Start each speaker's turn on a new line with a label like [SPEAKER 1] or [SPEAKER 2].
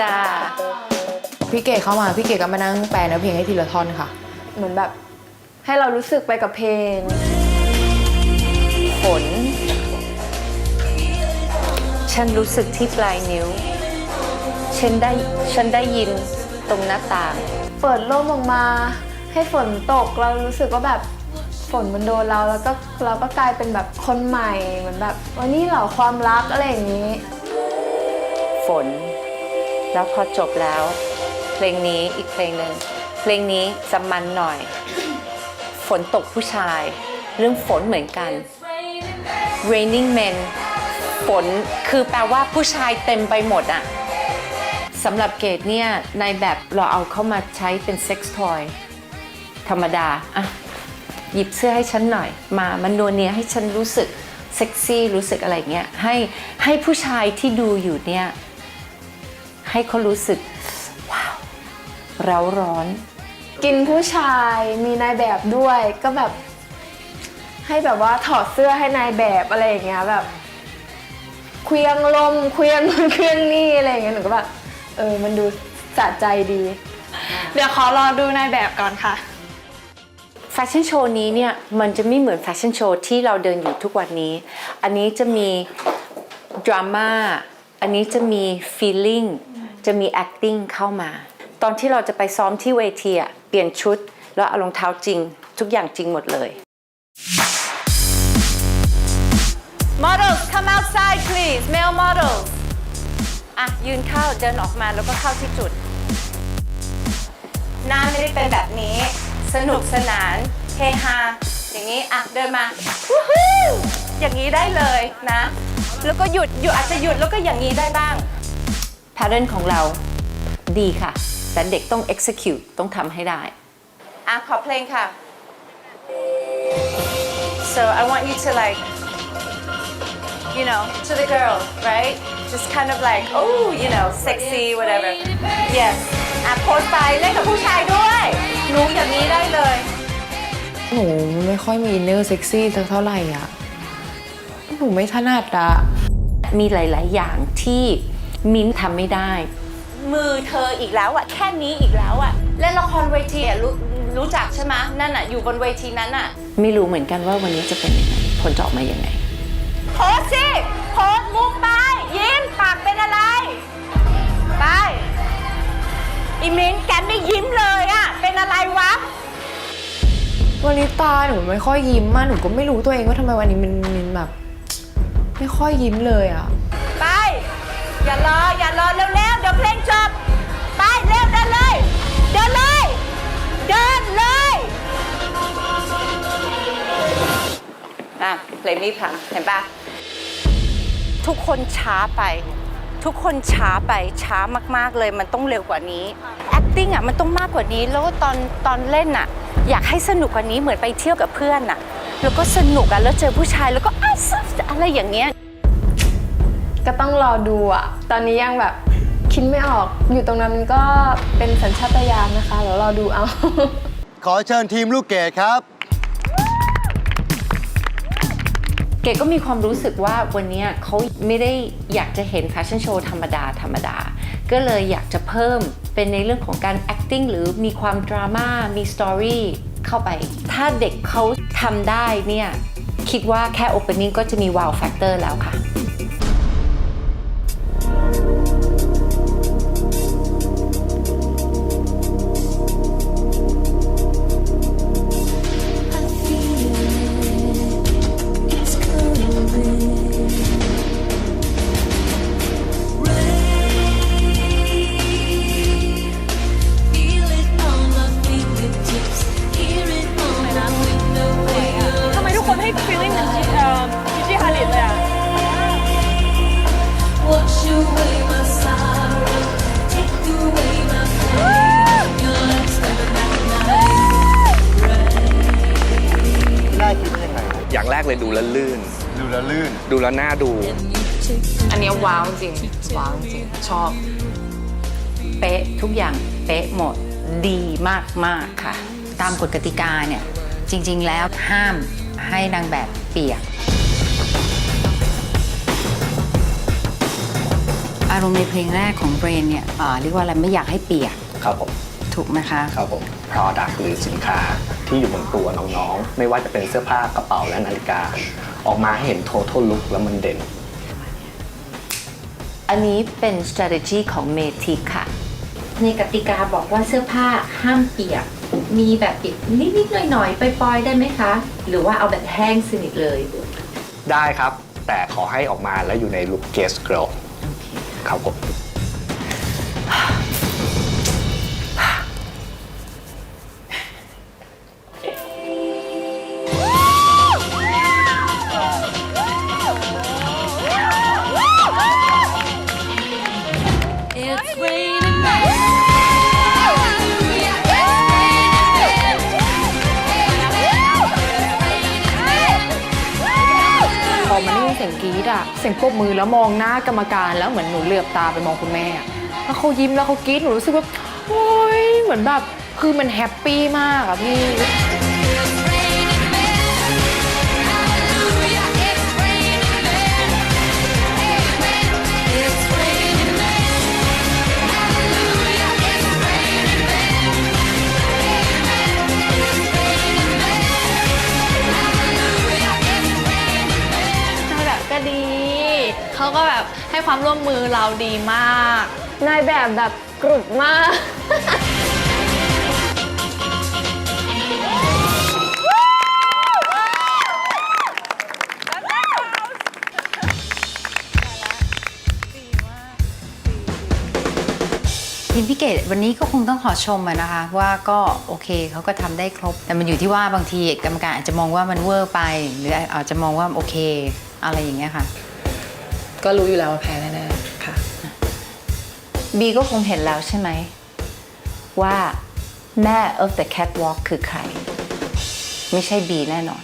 [SPEAKER 1] จ้า
[SPEAKER 2] พี่เก๋เข้ามาพี่เก๋ก็มานั่งแปลเนื้อเพลงให้ทีละท่อนค่ะ
[SPEAKER 3] เหมือนแบบ ให้เรารู้สึกไปกับเพลง
[SPEAKER 1] ฝนฉันรู้สึกที่ปลายนิ้ว ฉันได้ฉันได้ยินตรงหน้าต่าง
[SPEAKER 3] เปิดร่มออกมา ให้ฝนตกเรารู้สึกว่าแบบฝนมันโดนเราแล้วก็เราก็กลายเป็นแบบคนใหม่เหมือนแบบวันนี้เหรอความรักอะไรอย่างนี้
[SPEAKER 1] ฝน แล้วพอจบแล้ว เพลงนี้อีกเพลงหนึ่งเพลงนี้จะมันหน่อย ฝนตกผู้ชาย เรื่องฝนเหมือนกัน raining men ฝนคือแปลว่าผู้ชายเต็มไปหมดอะสำหรับเกดเนี่ยในแบบเราเอาเข้ามาใช้เป็นเซ็กซ์ทอยธรรมดาอะหยิบเสื้อให้ฉันหน่อย มามันนัวเนียให้ฉันรู้สึกเซ็กซี่รู้สึกอะไรเงี้ยให้ให้ผู้ชายที่ดูอยู่เนี่ย ให้เขารู้สึก ว้าวเร้าร้อน
[SPEAKER 3] กินผู้ชายมีนายแบบด้วยก็แบบ ให้แบบว่าถอดเสื้อให้นายแบบอะไรอย่างเงี้ยแบบเคลียงลมเคลียงนู่นเคลียงนี่อะไรอย่างเงี้ยหนูก็แบบเออมันดูสะใจดี
[SPEAKER 4] เดี๋ยวขอรอดูนายแบบก่อนค่ะ
[SPEAKER 1] แฟชั่นโชว์นี้เนี่ย มันจะไม่เหมือนแฟชั่นโชว์ที่เราเดินอยู่ทุกวันนี้ อันนี้จะมีดราม่าอันนี้จะมี feeling จะมี acting เข้ามา ตอนที่เราจะไปซ้อมที่เวทีอะเปลี่ยนชุด แล้วเอารองเท้าจริง ทุกอย่างจริงหมดเลย Models come outside please male models อะยืนเข้าเดินออกมาแล้วก็เข้าที่จุด หน้าไม่ได้เป็นแบบนี้ สนุกสนานเฮฮาอย่างนี้อะเดินมาวู้ฮู้อย่างนี้ได้เลยนะ แล้วก็หยุดหยุดอาจจะหยุดแล้วก็อย่างนี้ได้บ้าง แพทเทิร์นของเราดีค่ะ แต่เด็กต้อง execute ต้องทำให้ได้ อะขอเพลงค่ะ so I want you to like you know to the girl right just kind of like oh you know sexy whatever yes อะโพสไปเล่นกับผู้ชายด้วยหนูอย่างนี้ได้เลย
[SPEAKER 2] หนูไม่ค่อยมีอินเนอร์เซ็กซี่สักเท่าไหร่อะ หนูไม่ถนัดอะ
[SPEAKER 1] มีหลาย ๆ อย่างที่ มิ้นท์ทำไม่ได้ มือเธออีกแล้วอะแค่นี้อีกแล้วอะเล่นละครเวทีอะรู้รู้จักใช่ไหมนั่นอะอยู่บนเวทีนั้นอะไม่รู้เหมือนกันว่าวันนี้จะเป็นยังไงผลจะออกมายังไง โพสสิโพสมุมไปยิ้มปากเป็นอะไร ไปอีมิ้นท์แกไม่ยิ้มเลยอะเป็นอะไรวะ
[SPEAKER 2] วันนี้ตาหนูไม่ค่อยยิ้มมากหนูก็ไม่รู้ตัวเองว่าทำไมวันนี้มันมันแบบ ไม่ค่อยยิ้มเลยอะ
[SPEAKER 1] ไป อย่ารอ อย่ารอเร็วๆ เดี๋ยวเพลงจบ ไปเร็วเดินเลย เดินเลย เดินเลยอะเพลงนี้พังเห็นปะทุกคนช้าไป ทุกคนช้าไปช้ามากๆเลยมันต้องเร็วกว่านี้ acting อะมันต้องมากกว่านี้ แล้วตอนตอนเล่นอะ อยากให้สนุกกว่านี้เหมือนไปเที่ยวกับเพื่อนอะ แล้วก็สนุกอะแล้วเจอผู้ชายแล้วก็อ้าวอะไรอย่างเงี้ย
[SPEAKER 3] ก็ต้องรอดูอะตอนนี้ยังแบบคิดไม่ออกอยู่ตรงนั้นมันก็เป็นสัญชาตญาณนะคะเดี๋ยวรอดูเอา
[SPEAKER 5] ขอเชิญทีมลูกเกดครับ
[SPEAKER 1] เก๋ก็มีความรู้สึกว่าวันเนี้ยเขาไม่ได้อยากจะเห็นแฟชั่นโชว์ธรรมดาธรรมดา ก็เลยอยากจะเพิ่มเป็นในเรื่องของการ acting หรือมีความดราม่ามีสตอรี่เข้าไป ถ้าเด็กเขาทำได้เนี่ย คิดว่าแค่ opening ก็จะมี wow factor แล้วค่ะ
[SPEAKER 4] เลย
[SPEAKER 5] ดู
[SPEAKER 6] แล้วลื่น
[SPEAKER 5] ดูแลวลื่น
[SPEAKER 6] ดูแล้วน่าดู
[SPEAKER 2] อันเนี้ยว้าวจริง ว้าวจริง ชอบ
[SPEAKER 1] เป๊ะทุกอย่างเป๊ะหมดดีมาก ๆ ค่ะ
[SPEAKER 7] ตามกฎกติกาเนี่ย จริง ๆ แล้วห้ามให้นางแบบเปียกออารมณ์ในเพลงแรกของเบรนเนี่ยอ่าเรียกว่าอะไรไม่อยากให้เปียก
[SPEAKER 6] ครับผม
[SPEAKER 7] ถูกไหมคะ
[SPEAKER 6] ครับผม Product หรือสินค้า ที่อยู่บนตัวน้องๆ ไม่ว่าจะเป็นเสื้อผ้ากระเป๋าและนาฬิกา ออกมาให้เห็น total look แล้วมันเด่น
[SPEAKER 1] อันนี้เป็น strategy ของเมทิค่ะ ในกติกาบอกว่าเสื้อผ้าห้ามเปียก มีแบบเปียกนิดๆหน่อยๆปล่อยๆได้ไหมคะ หรือว่าเอาแบบแห้งสนิทเลย
[SPEAKER 6] ได้ครับ แต่ขอให้ออกมาแล้วอยู่ในลุค guest girl ครับผม
[SPEAKER 2] เสียงปรบมือแล้วมองหน้ากรรมการแล้วเหมือนหนูเหลือบตาไปมองคุณแม่อะแล้วเขายิ้มแล้วเขากรี๊ดหนูรู้สึกว่าโอ๊ยเหมือนแบบคือมันแฮปปี้มากอะพี่
[SPEAKER 8] ให้ความร่วมมือเราดีมาก
[SPEAKER 3] นายแบบแบบกรุบมาก
[SPEAKER 7] ทีมพี่เกดวันนี้ก็คงต้องขอชมอะนะคะ ว่าก็โอเคเขาก็ทำได้ครบ แต่มันอยู่ที่ว่าบางทีกรรมการอาจจะมองว่ามันเวอร์ไป หรืออาจจะมองว่าโอเค อะไรอย่างเงี้ยค่ะ
[SPEAKER 2] ก็รู้อยู่แล้วว่าแพ้แน่ๆค่ะ
[SPEAKER 1] บีก็คงเห็นแล้วใช่ไหม ว่าแม่ of the catwalk คือใคร ไม่ใช่บีแน่นอน